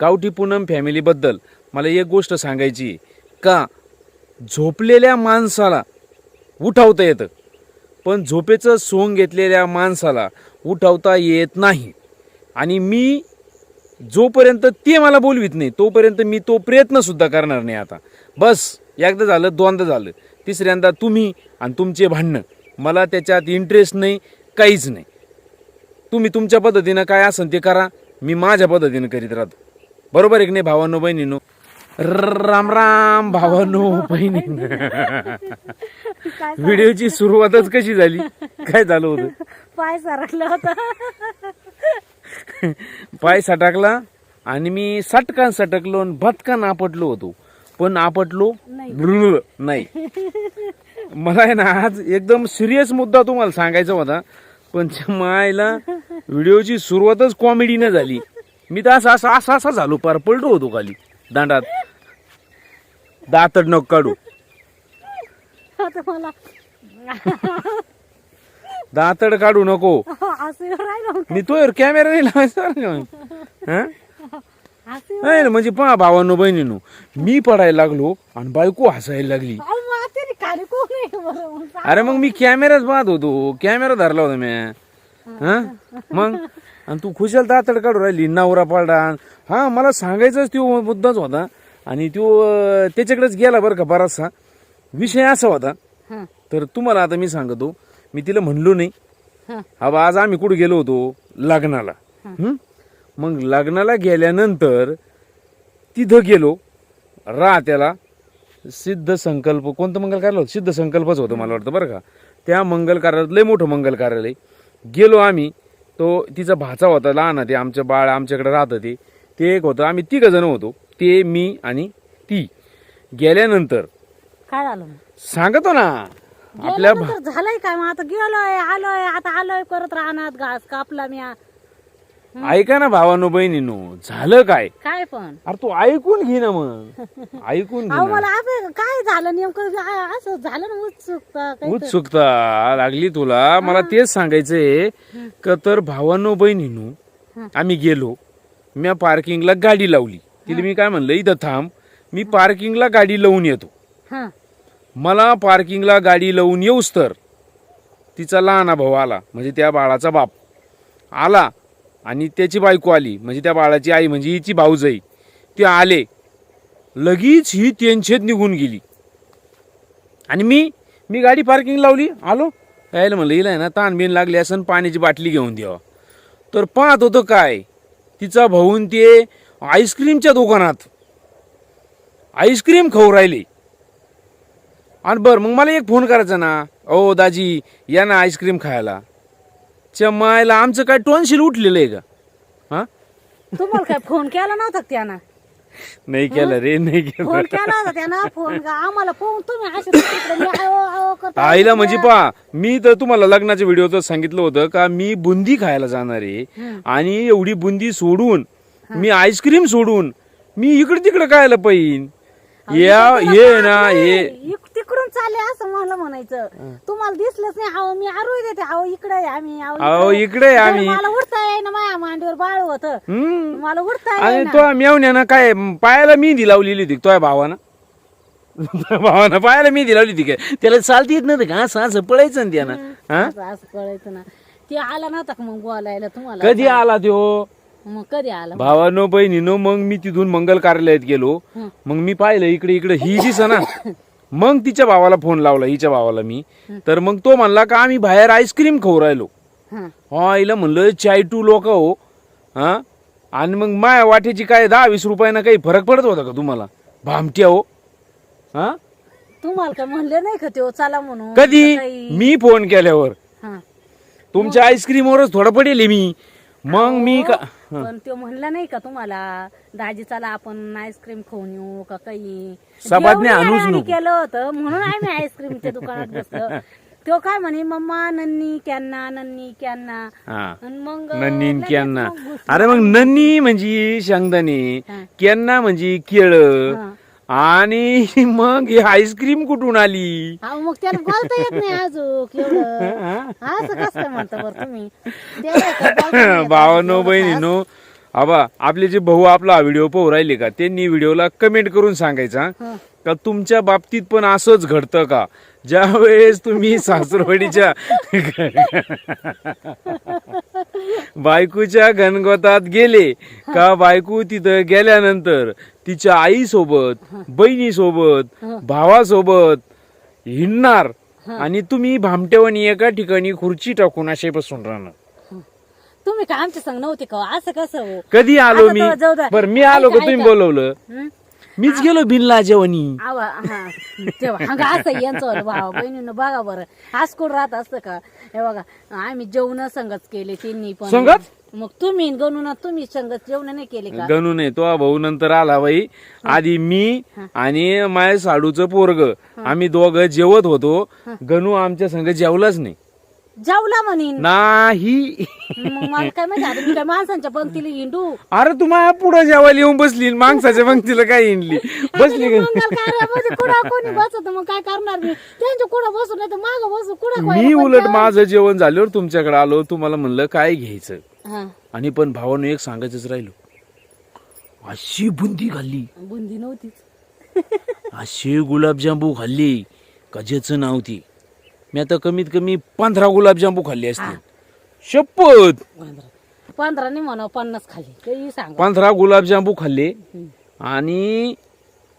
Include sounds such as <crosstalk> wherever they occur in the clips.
गावठी पूनम फॅमिलीबद्दल मला एक गोष्ट सांगायची का झोपलेल्या माणसाला उठावता येतं पण झोपेचं सोंग घेतलेल्या माणसाला उठावता येत नाही. आणि मी जोपर्यंत ते मला बोलवीत नाही तोपर्यंत मी तो प्रयत्नसुद्धा करणार नाही आता. बस एकदा झालं दोनदा झालं तिसऱ्यांदा तुम्ही आणि तुमचे भांडणं. मला त्याच्यात इंटरेस्ट नाही काहीच नाही. तुम्ही तुमच्या पद्धतीनं काय असेल ते करा मी माझ्या पद्धतीनं करीत राहतो. बरोबर आहे की नाही भावांनो बहिणीनो. राम राम भावांनो बहिणीनो काय व्हिडिओची सुरुवातच कशी झाली? काय झालं होतं? पाय सरकला होता. पाय सटकला आणि मी सटकान सटकलो आणि भटकान आपटलो होतो. पण आपटलो नाही. मला आहे ना आज एकदम सिरियस मुद्दा तुम्हाला सांगायचा होता. पण मायला व्हिडिओची सुरुवातच कॉमेडीनं झाली. मी तर असं असं असं असा झालो पार पलटो होतो खाली दांडात. दातड नको काढू. आता मला दातड काढू नको. असं राहिलं मी तो कॅमेरा नाही लावायचा? हं? असं नाही ना, म्हणजे पहा भावांनो बहिणीनो. मी पडायला लागलो आणि बायको हसायला लागली. अहो, मग ते खाली कोण आहे? बरं मग सांग. अरे मग मी कॅमेराच पाहत होतो. कॅमेरा धरला होता मी. हा? मग? आणि तू खुशाल दातड काढू राहिली नवरा पाडा हा मला सांगायचाच तो मुद्दाच होता. आणि तो त्याच्याकडेच गेला बरं का बराचसा. विषय असा होता. तर तुम्हाला आता मी सांगतो मी तिला म्हणलो नाही. हं, बा आज आम्ही कुठे गेलो होतो? लग्नाला? मग लग्नाला गेल्यानंतर तिथं गेलो. राहत्याला सिद्ध संकल्प कोणतं मंगल कार्यालय होतं? सिद्ध संकल्पच होतं मला वाटतं बरं का. त्या मंगल कार्यालयात लय मोठं मंगल कार्यालय. गेलो आम्ही. तो तिचा भाचा होता लहान ते आमचं बाळ आमच्याकडे राहतं ते ते एक होतं आम्ही तिघ जण होतो ते मी आणि ती. गेल्यानंतर काय झालं? सांगतो ना आपल्या गेल्यानंतर झालंय काय मग? आता गेलोय आलोय आता आलोय करत राहणार घास कापला मी ऐका ना भावानो बहिणीनो झालं काय? काय पण. अरे तू ऐकून घे ना मग. ऐकून घे अहो ना. मला आता काय झालं नेमकं? आ- असं झालं ना उत्सुकता काही उत्सुकता लागली तुला. मला तेच सांगायचंय का तर भावानो बहिणीनो. आम्ही गेलो. मी पार्किंगला गाडी लावली. तिला मी काय म्हणलं इथं थांब. मी पार्किंगला गाडी लावून येतो. हा. मला पार्किंगला गाडी लावून येऊस तर तिचा लहाना भाऊ आला म्हणजे त्या बाळाचा बाप. आला. आणि त्याची बायको आली. म्हणजे त्या बाळाची आई म्हणजे हिची भाऊजाई. ते आले. लगेच ही त्यांच्यात निघून गेली. आणि मी मी गाडी पार्किंग लावली. आलो. यायला म्हणलं हिला ना ताणबीन लागली असं पाण्याची बाटली घेऊन द्यावा. तर पाहत होतं काय? तिचा भाऊन ते आईस्क्रीमच्या दुकानात. आईस्क्रीम खाऊ राहिले. आणि बरं मग मला एक फोन करायचा ना. ओ दाजी या ना आईस्क्रीम खायला. चमायला आमचं काय टोनशील उठलेलं आहे का? हा? तुम्हाला काय फोन केला नव्हता का त्यानं? नाही केलं रे नाही केलं. फोन केला होता त्यानं फोन का? आम्हाला फोन तुम्ही असे तिकडे मी आओ आओ करता आईला म्हणजे पा मी तर तुम्हाला लग्नाच्या व्हिडिओत सांगितलं होतं का मी बुंदी खायला जाणार आहे. आणि एवढी बुंदी सोडून मी आईस्क्रीम सोडून मी इकडे तिकडे खायला पाहिजे या हे ना हे चालले असं मला म्हणायचं. तुम्हाला दिसलंच नाही. अहो मी आरोय देते. अहो इकडे आहे आम्ही. अहो इकडे आहे. आम्ही. मला उठता येईना माझ्या मांडीवर बाळ होत. हम्म मला उठता आणि येईना तो मेवण्यानं काय पायाला मेहंदी लावलेली होती तुझ्या भावानं तुझ्या <laughs> भावानं? पायाला मेहंदी लावली होती काय त्याला चालती येत नव्हतं का? असं असं पळायचं ना त्यानं. हा. असं असं कळायचं ना. ते आला नव्हता का मग बोलायला तुम्हाला? कधी आला तो मग कधी आला? भावानो बहिणीनो मग मी तिथून मंगल कार्यालयात गेलो. मग मी पाहिलं इकडे इकडे ही जी सणा <laughs> मग तिच्या भावाला फोन लावला हिच्या भावाला मी. तर मग तो म्हणला का आम्ही बाहेर आईस्क्रीम खाऊ राहिलो. हं. हिला म्हणलं चाय टू लोक हो. हा? आणि मग माया वाटेची काय दहा वीस रुपयानं काही फरक पडत होता का तुम्हाला? भामट्या हो. हा? तुम्हाला काय म्हणले नाही का ते? चला म्हणून. कधी? मी फोन केल्यावर. हं. तुमच्या आईस्क्रीमवरच थोडं पडेल मी. मग मी का पण तो म्हणला नाही का तुम्हाला दाजी चला आपण आईस्क्रीम खाऊन येऊ का काही सबादने आणूच नको. केलं होतं म्हणून आम्ही आईस्क्रीमच्या दुकानात बसलो <laughs> तो काय म्हणे मम्मा नन्नी कॅन्ना नन्नी कॅन्ना हा आणि मग नन्नी लगेच क्यांना मग घुसलो. अरे मग नन्नी म्हणजे शेंगदाणे हा. क्यांना म्हणजे केळ हा. आणि <laughs> मग ही आईस्क्रीम कुठून आली? अहो, मग त्याला बोलता येत नाही अजून एवढं. असं कसं काय म्हणता बरं तुम्ही? त्याला काय बोलता नाही येत भावानो बहिणीनो आबा आपले जे भाऊ आपला व्हिडिओ पाहू राहिले का? त्यांनी व्हिडिओला कमेंट करून सांगायचा हं. का तुमच्या बाबतीत पण असंच घडतं का? ज्या वेळेस तुम्ही सासरवाडीच्या बायकोच्या गणगोतात गेले का बायको तिथं गेल्यानंतर तिच्या आईसोबत बहिणीसोबत भावासोबत हिंडणार आणि तुम्ही भामटेवानी एका ठिकाणी खुर्ची टाकून असे बसून राहणार. तुम्ही काय आमच्या संग नव्हते का असं कसं हो? कधी आलो आता मी? तो जाऊ द्या. बर मी आलो का ऐका, तुम्ही ऐका. बोलवलं? हं? मीच गेलो बिनला जेवणी. आवा हा. तेव्हा हंगा असं यांचं होतं भावा बहिणीनं बघा बरं. आज कोण राहत असतं का? हे बघा आम्ही जेवण संगच केले त्यांनी पण. संगत? मग तुम्ही गणू ना तुम्ही संगत जेवण नाही केले का? गणू नाही. तो भाऊ नंतर आला बाई. आधी मी आणि माय साडूचं पोरग. आम्ही दोघं जेवत होतो. गणू आमच्या संग जेवलाच नाही. जेवला म्हणीन नाही. मग मला काय माहिती आता मी काय माणसांच्या पंक्तीला हिंडू? अरे तू माझ्या पुढे जेवायला येऊन बसली माणसाच्या पंक्तीला काय हिंडली? बसली का? मंगल कार्यामध्ये कुठं कोणी बसत मग काय करणार मी? त्यांच्या कुठं बसू नाही तर माग बसू मी उलट माझं जेवण झाल्यावर तुमच्याकडे आलो तुम्हाला म्हणलं काय घ्यायचं? आणि पण भावानं एक सांगायचंच राहिलो. अशी बुंदी खाल्ली. बुंदी नव्हतीच. अशी गुलाबजांबू खाल्ली. कजेच नव्हती मी आता कमीत कमी पंधरा गुलाबजांबू खाल्ले असते शपथ! पंधरा. नाही म्हणा पन्नास खाली काही सांग. पंधरा गुलाबजांबू खाल्ले. आणि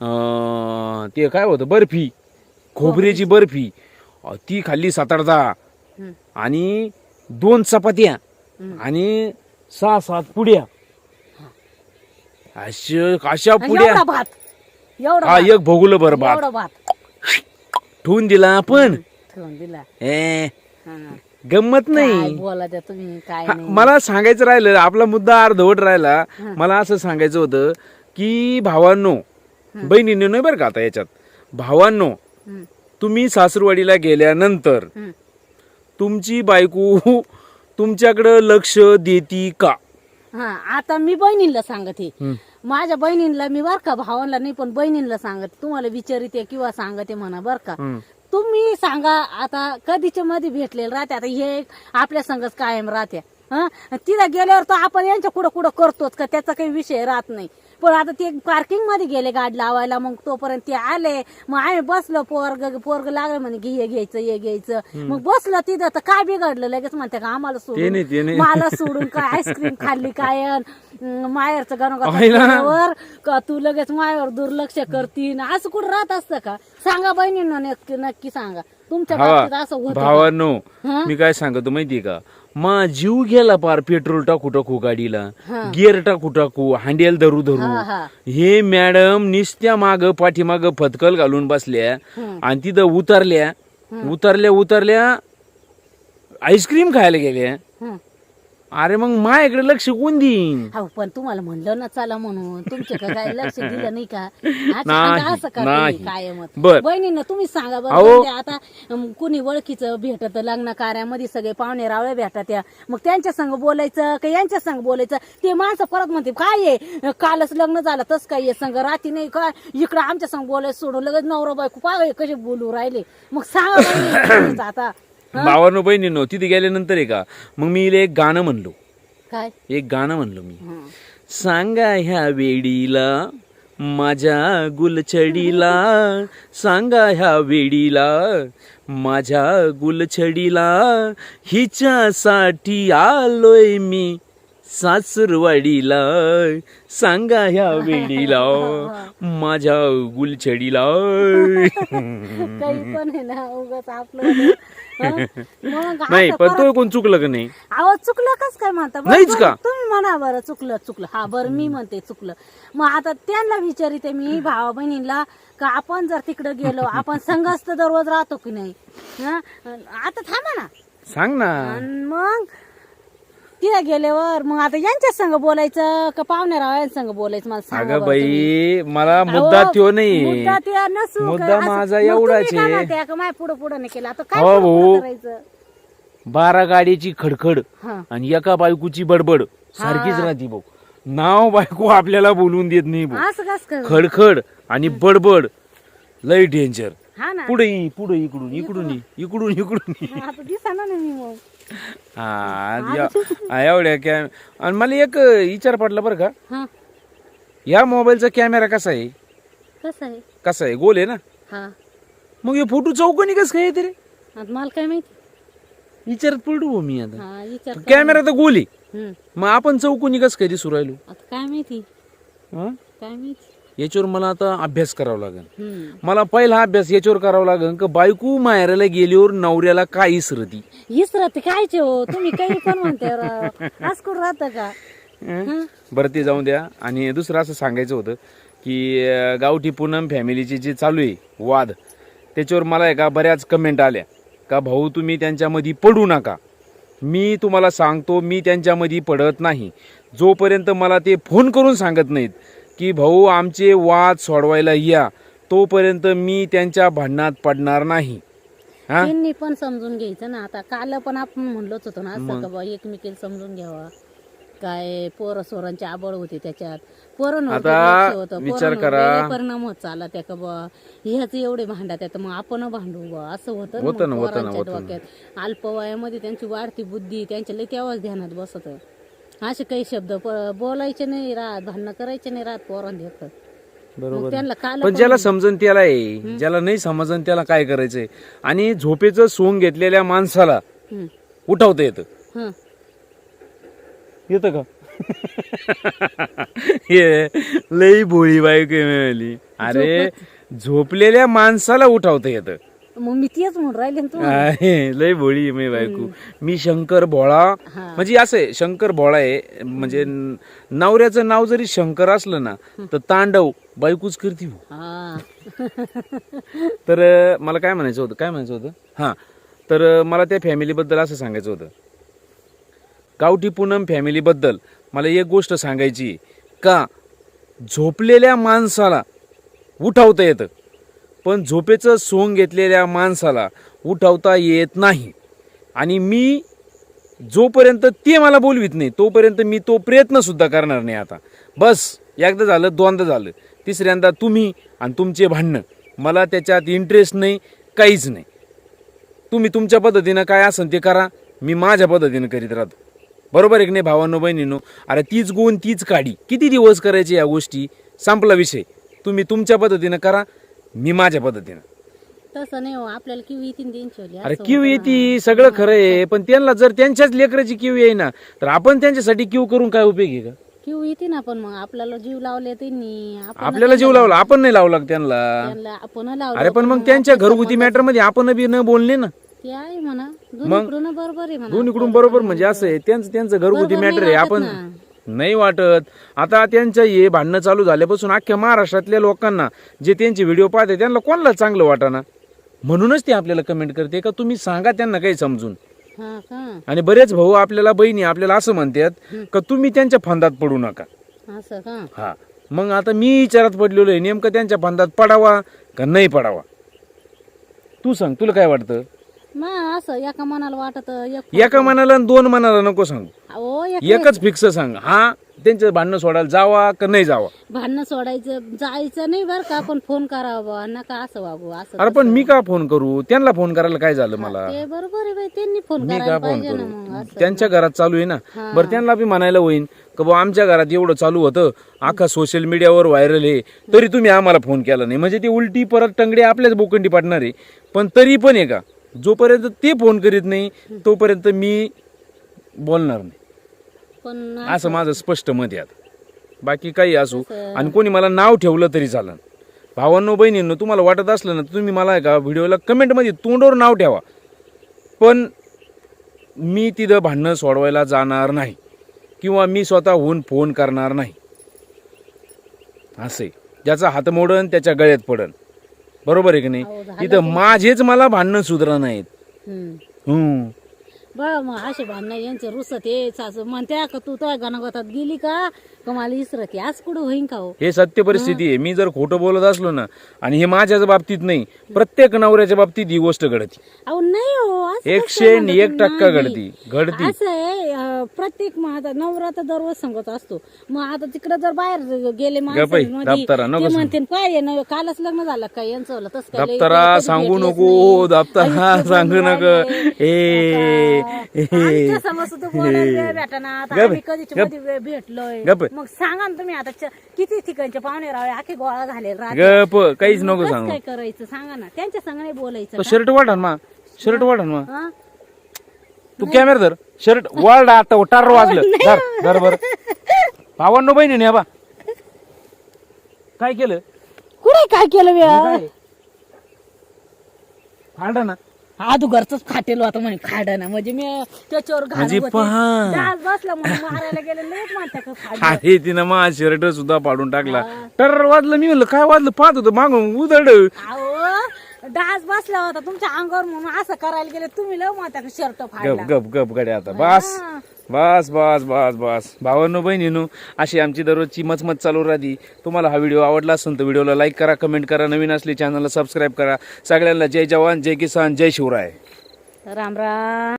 अं, ते काय होतं बर्फी. खोबऱ्याची बर्फी. ती खाल्ली सात आठ दहा. आणि दोन चपात्या. आणि सहा सात पुड्या. अशा अशा एवढा भात. एवढा हा भात. एक भोगुलं बर भात. एवढा भात. ठेवून दिला आपण. ठेवून दिला. ए हा. गंमत काय नाही. बोला त्या तुम्ही काय हा, नाही. मला सांगायचं राहिलं आपला मुद्दा अर्धवट राहिला. मला असं सांगायचं होतं की भावांनो बहिणींनो नाही बरं का आता याच्यात? भावांनो. तुम्ही सासरवाडीला गेल्यानंतर. तुमची बायको तुमच्याकडं लक्ष देती का? हा आता मी बहिणींना सांगते. हं. माझ्या बहिणींना मी बर का भावांना नाही पण बहिणींना सांगते. तुम्हाला विचारिते किंवा सांगते म्हणा बर का. तुम्ही सांगा आता कधीच्या मध्ये भेटलेलं राहते? आता हे आपल्या संगच कायम राहते. हा? तिथं गेल्यावर तर आपण यांच्या कुठं कुठं करतोच का? त्याचा काही विषय राहत नाही. पण आता ते पार्किंगमध्ये गेले गाडी लावायला मग तोपर्यंत ते आले मग आम्ही बसलो पोरग पोरग लागलं म्हणे हे घ्यायचं हे घ्यायचं मग बसलं तिथं तर काय बिघडलं लगेच म्हणते का आम्हाला सोडून. मला सोडून काय आईस्क्रीम खाल्ली काय माहेरचं. गणगावर का तू लगेच मायावर दुर्लक्ष करतीन असं कुठं राहत असतं का सांगा बहिणींना नक्की नक्की सांगा तुमच्या बाबतीत असं होतं? भावांनो? मी काय सांगतो माहितीये का मा जीव गेला पार पेट्रोल टाकू टाकू गाडीला. गिअर टाकू टाकू हँडेल धरू धरू हा, मॅडम निस्त्या माग पाठीमाग फतकल घालून बसल्या. आणि तिथं उतरल्या उतरल्या उतरल्या आईस्क्रीम खायला गेल्या. अरे मग माझ्याकडे लक्ष कोण देईन? हो पण तुम्हाला म्हणलं ना चला म्हणून. तुमच्या का काय लक्ष दिलं नाही का? अच्छा, नाही, आता असं का नाही. तुम्ही कायमच बर. बहिणींना तुम्ही सांगा बरं. अहो. म्हणजे आता अम, कुणी ओळखीचं भेटत लग्न कार्यामध्ये सगळे पाहुणे रावळे भेटतात त्या मग त्यांच्या संग बोलायचं का यांच्या संग बोलायचं? ते माणसं परत म्हणते काय आहे कालच लग्न झालं तस काय आहे संग? राती नाही काय इकडं आमच्या संग बोलायचं सोडून लगेच नवरा बायको काय कसे बोलू राहिले? मग सांगा बहिणी, <coughs> आता. भावानो बहिणीनो तिथे गेल्यानंतर आहे का मग मी एक गाणं म्हणलो. काय? एक गाणं म्हणलो मी. सांगा ह्या वेडीला माझ्या गुलछडीला. सांगा ह्या वेडीला माझ्या गुलछडीला. हिच्यासाठी आलोय मी सासरवाडीला. सांगा ह्या वेडीला <laughs> माझ्या गुलछडीला. <laughs> काही पण आहे ना उगाच आपलं? मग नाही पण तो कोण चुकलं का नाही? अहो चुकलं कस काय म्हणता? बरं, नाहीच का? तुम्ही म्हणा बरं चुकलं चुकलं. हा बरं मी म्हणते चुकलं. मग आता त्यांना विचारिते मी भावा बहिणीला का आपण जर तिकडे गेलो <laughs> आपण संघच तर दररोज राहतो की नाही? हं? आता थांबा ना. सांग ना. अन मग तिथे गेल्यावर मग आता यांच्या संग बोलायचं का पाहुण्या रावळ्यांसंग बोलायचं? मला सांगा अगं बरं तुम्ही. बाई मला मुद्दा अहो, त्यो नाही. मुद्दा ते नसू मुद्दा काय असं- माझा मग तुम्ही एवढाच काय आहे. म्हणते, का माय पुढं पुढं नाही केलं? आता काय हो, पुढं भाऊ. पुढं करायचं? बारा गाडीची खडखड हा. आणि एका बायकोची बडबड. सारखीच राहते भाऊ. नाव बायको आपल्याला बोलून देत नाही भाऊ. असं कस कर? खडखड आणि बडबड. लय डेंजर हा ना. पुढे पुढे इकडून इकडून इकडून इकडून दिसा ना मी मग. हा या- एवढ्या कॅम आणि मला एक विचार पडला बरं का. हा. या मोबाईलचा कॅमेरा कसा आहे? कसं आहे? कसा आहे? गोल आहे ना? हा. मग हे फोटो चौकणी कसं काय येते रे? आता मला काय माहिती? विचारत पडू हो मी आता. हा विचार कर. कॅमेरा तर गोल आहे. हम्म. मग आपण चौकोनी कसं काय दिसू राहिलो? आता काय माहिती? हा? काय माहिती? याच्यावर मला आता अभ्यास करावा लागेल. मला पहिला अभ्यास याच्यावर करावा लागेल का बायको माहेराला गेल्यावर नवऱ्याला काय इसरती? इसरत कायचे हो? तुम्ही काही पण म्हणते. असं राहतं का? बरं ते जाऊन द्या. आणि दुसरं असं सांगायचं होतं की गावठी पूनम फॅमिलीचे जे चालू आहे वाद त्याच्यावर मला आहे का बऱ्याच कमेंट आल्या. का भाऊ तुम्ही त्यांच्यामध्ये पडू नका. मी तुम्हाला सांगतो मी त्यांच्यामध्ये पडत नाही. जोपर्यंत मला ते फोन करून सांगत नाहीत की भाऊ आमचे वाद सोडवायला या. तोपर्यंत मी त्यांच्या भांडणात पडणार नाही. हा? त्यांनी पण समजून घ्यायचं ना. आता काल पण आपण म्हणलोच होतो ना असं का बा एकमेकीला समजून घ्यावा. काय पोरं सोरांची आबळ होती त्याच्यात. पोरं आता विचार करा. परिणाम होत चालला त्या का बा. ह्याच एवढे भांडत आहेत मग आपण भांडू बा. असं होतं ना होतं मग ना, होतं ना, पोरांच्या होतं ना. डोक्यात. अल्प वयामध्ये त्यांची वाढती बुद्धी त्यांच्या लई तेव्हाच ध्यानात बसत. असे काही शब्द प- बोलायचे नाही राहत भांडणं करायचे नाही राहत पोरांना देखत बरोबर त्यांना काल पण ज्याला समजन त्याला आहे ज्याला नाही समजन त्याला काय करायचंय? आणि झोपेचं सोंग घेतलेल्या माणसाला हं. उठवता येतं. हं. येतं का? <laughs> हे लई भोळी बायको आहे मिळाली अरे झोपलेल्या माणसाला उठवता येतं. मग मी तेच म्हणून राहिले ना तू आहे, लय भोळी आहे मी बायको. मी शंकर भोळा. म्हणजे असं आहे शंकर भोळा आहे म्हणजे न- नवऱ्याचं नाव जरी शंकर असलं ना तर तांडव बायकोच करते हो. हा. तर अं, मला काय म्हणायचं होतं काय म्हणायचं होतं? हां. तर अं, मला त्या फॅमिलीबद्दल असं सांगायचं होतं. गावठी पूनम फॅमिलीबद्दल मला एक गोष्ट सांगायची का झोपलेल्या माणसाला उठवता येतं. पण झोपेचं सोंग घेतलेल्या माणसाला उठवता येत नाही. आणि मी जोपर्यंत ते मला बोलवीत नाही तोपर्यंत मी तो प्रयत्नसुद्धा करणार नाही आता. बस एकदा झालं दोनदा झालं. तिसऱ्यांदा तुम्ही आणि तुमचे भांडणं. मला त्याच्यात इंटरेस्ट नाही काहीच नाही. तुम्ही तुमच्या पद्धतीनं काय असेल ते करा. मी माझ्या पद्धतीनं करीत राहतो. बरोबर आहे की नाही भावांनो बहिणीनो? अरे तीच गुण तीच काढी किती दिवस करायचे या गोष्टी? संपला विषय. तुम्ही तुमच्या पद्धतीनं करा. मी माझ्या पद्धतीनं. तसं नाही हो आपल्याला किव येतील अरे क्यू येते सगळं खरं आहे पण त्यांना जर त्यांच्याच लेकराची क्यू येईना तर आपण त्यांच्यासाठी क्यू करून काय उपयोग आहे का? किव येते ना पण मग आपल्याला जीव लावले त्यांनी आपण आपल्याला जीव लावला आपण नाही लावला का त्यांना? त्यांना आपण लावलं अरे पण मग त्यांच्या घरगुती मॅटरमध्ये आपण बी न बोलणे ना. ते आहे म्हणा दोन्हीकडून बरोबर आहे म्हणा दोन्हीकडून बरोबर म्हणजे असं आहे त्यांचं त्यांचं घरगुती मॅटर आहे आपण. नाही वाटत. आता त्यांचं हे भांडणं चालू झाल्यापासून अख्ख्या महाराष्ट्रातल्या लोकांना जे त्यांचे व्हिडिओ पाहते त्यांना कोणाला चांगलं वाटाना? म्हणूनच ते आपल्याला कमेंट करते का तुम्ही सांगा त्यांना काही समजून. हा का आणि बरेच भाऊ आपल्याला बहिणी आपल्याला असं म्हणतात का तुम्ही त्यांच्या फंदात पडू नका. असं का? हा. मग आता मी विचारात पडलेलो आहे नेमकं त्यांच्या फंदात पडावा का नाही पडावा? तू सांग तुला काय वाटतं? असं एका मनाला वाटत एक मनाला दोन मनाला नको सांगू. एकच फिक्स सांग. हा त्यांचं भांडणं सोडायला जावा का नाही जावा? भांडणं सोडायचं जायचं नाही बरं का पण फोन करावा बुवा, नका असं वागू असं अरे पण मी का फोन करू? त्यांना फोन करायला काय झालं मला? ते बरोबर आहे बाई त्यांनी फोन मी करायला का फोन पाहिजे ना मग करू असं त्यांच्या घरात चालू आहे ना. बरं त्यांना बी म्हणायला होईन का बुवा आमच्या घरात एवढं चालू होतं. अख्खा सोशल मीडियावर व्हायरल आहे. तरी तुम्ही आम्हाला फोन केला नाही. म्हणजे ती उलटी परत टंगडी आपल्याच बोकंडी पाडणार आहे. पण तरी पण आहे का? जोपर्यंत ते फोन करीत नाही तोपर्यंत मी बोलणार नाही. पण असं माझं स्पष्ट मत आहे आता. बाकी काही असू. आणि कोणी मला नाव ठेवलं तरी चालन भावांनो बहिणींनो तुम्हाला वाटत असलं ना तर तुम्ही मला आहे का व्हिडिओला कमेंटमध्ये तोंडावर नाव ठेवा. पण मी तिथं भांडणं सोडवायला जाणार नाही. किंवा मी स्वतःहून फोन करणार नाही. असे ज्याचा हात मोडन त्याच्या गळ्यात पडन. बरोबर आहे की अहो, नाही झालं इथं माझेच मला भांडणं सुधरा नाहीत. हम्म. का मला इसरते आज कुठं होईन का हो हे सत्य परिस्थिती आहे मी जर खोटं बोलत असलो ना आणि हे माझ्याच बाबतीत नाही प्रत्येक नवऱ्याच्या बाबतीत ही गोष्ट घडती अहो नाही हो असं एकशे आणि एक? टक्का नाही. घडती घडती असं आहे अं, प्रत्येक मग आता नवरा तर दररोज सांगत असतो मग आता तिकडे जर बाहेर गेले गप्पा, दप्तरा, नको ते सांगू. म्हणते काय आहे ना कालच लग्न झालं काय यांचं झालं तसं काय लई दप्तरा कधी सांगू भेटलेच नको नाही. दप्तरा सांगू नको राहिले. ए समोर सुद्धा बोलायला गप, आम्ही कधीच्या गप. मध्ये भेटलोय. गप. मग सांगा ना तुम्ही आता च- किती ठिकाणचे पाहुणे रावळे आखे गोळा झाले. गप. काहीच नको सांगू. काय करायचं? सांगा ना. त्यांच्या संग नाही बोलायचं तो? शर्ट वाढन मा. शर्ट वाढन मा. हा? तू कॅमेरा धर. शर्ट वाढ आता. टार वाजलं. धर. धर बर. भावांनो बहिणी आबा काय केलं? कुठे काय केलं बे? फाडा ना आदू घरच फाटेलो आता म्हणे खाड ना म्हणजे मी त्याच्यावर म्हणजे होते. पहा. बसला म्हणून मारायला गेले लयच म्हणता का फाडलं. अरे तिनं मा शर्ट सुद्धा पाडून टाकला टर वाजलं मी म्हणलं काय वाजलं पाहत होतं मागून उदड अहो डास बसला होता तुमच्या अंगावर म्हणून असं करायला गेले. तुम्ही म्हणता का शर्ट गप फाडला. गप गप गड्या आता. बस. हा. बस बस बस बस. भावांनो बहिणीनो अशी आमची दररोजची मचमच चालू राहते. तुम्हाला हा व्हिडिओ आवडला असेल तर व्हिडिओला लाईक करा कमेंट करा नवीन असले चॅनलला सबस्क्राईब करा. सगळ्यांना जय जवान जय किसान जय शिवराय. राम राम.